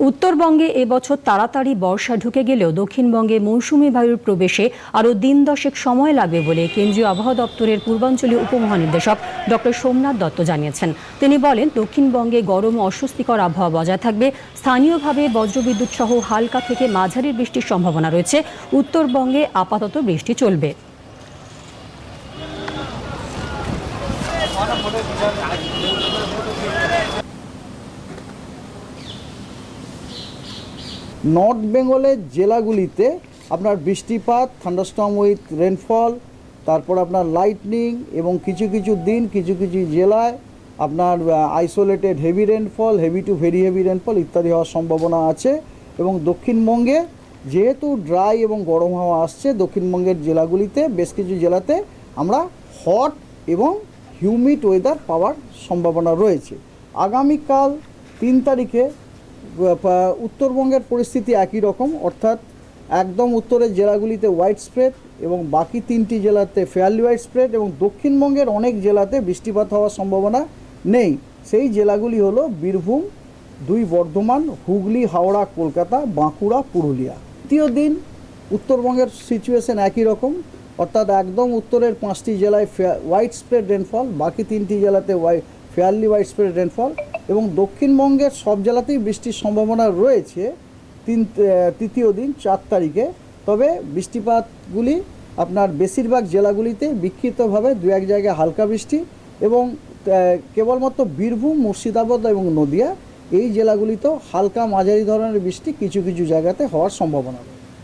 উত্তরবঙ্গে এবছর তাড়াতাড়ি বর্ষা ঢুকে গেলেও দক্ষিণবঙ্গে মৌসুমি বায়ুর প্রবেশে আরও দিন দশেক সময় লাগবে বলে কেন্দ্রীয় আবহাওয়া দপ্তরের পূর্বাঞ্চলীয় উপমহানির্দেশক ডক্টর সোমনাথ দত্ত জানিয়েছেন। তিনি বলেন, দক্ষিণবঙ্গে গরম অস্বস্তিকর আবহাওয়া বজায় থাকবে। স্থানীয়ভাবে বজ্রবিদ্যুৎ সহ হালকা থেকে মাঝারি বৃষ্টির সম্ভাবনা রয়েছে। উত্তরবঙ্গে আপাতত বৃষ্টি চলবে। নর্থ বেঙ্গলের জেলাগুলিতে আপনার বৃষ্টিপাত, থান্ডারস্টর্ম উইথ রেনফল, তারপর আপনার লাইটনিং এবং কিছু কিছু দিন, কিছু কিছু জেলায় আপনার isolated heavy rainfall heavy to very heavy rainfall ইত্যাদি হওয়ার সম্ভাবনা আছে এবং দক্ষিণবঙ্গে যেহেতু ড্রাই এবং গরম হাওয়া আসছে, দক্ষিণবঙ্গের জেলাগুলিতে, বেশ কিছু জেলাতে আমরা হট এবং হিউমিড ওয়েদার পাওয়ার সম্ভাবনা রয়েছে। আগামীকাল তিন তারিখে উত্তরবঙ্গের পরিস্থিতি একই রকম, অর্থাৎ একদম উত্তরের জেলাগুলিতে হোয়াইট স্প্রেড এবং বাকি তিনটি জেলাতে ফেয়ারলি হোয়াইট স্প্রেড এবং দক্ষিণবঙ্গের অনেক জেলাতে বৃষ্টিপাত হওয়ার সম্ভাবনা নেই। সেই জেলাগুলি হলো বীরভূম, দুই বর্ধমান, হুগলি, হাওড়া, কলকাতা, বাঁকুড়া, পুরুলিয়া। তৃতীয় দিন উত্তরবঙ্গের সিচুয়েশন একই রকম, অর্থাৎ একদম উত্তরের পাঁচটি জেলায় হোয়াইট স্প্রেড রেনফল বাকি তিনটি জেলাতে wide fairly white spread rainfall এবং দক্ষিণবঙ্গের সব জেলাতেই বৃষ্টির সম্ভাবনা রয়েছে তিন তৃতীয় দিন চার তারিখে। তবে বৃষ্টিপাতগুলি আপনার বেশিরভাগ জেলাগুলিতে বিক্ষিপ্তভাবে দু এক জায়গায় হালকা বৃষ্টি এবং কেবলমাত্র বীরভূম, মুর্শিদাবাদ এবং নদিয়া এই জেলাগুলিতেও হালকা মাঝারি ধরনের বৃষ্টি কিছু কিছু জায়গাতে হওয়ার সম্ভাবনা রয়েছে।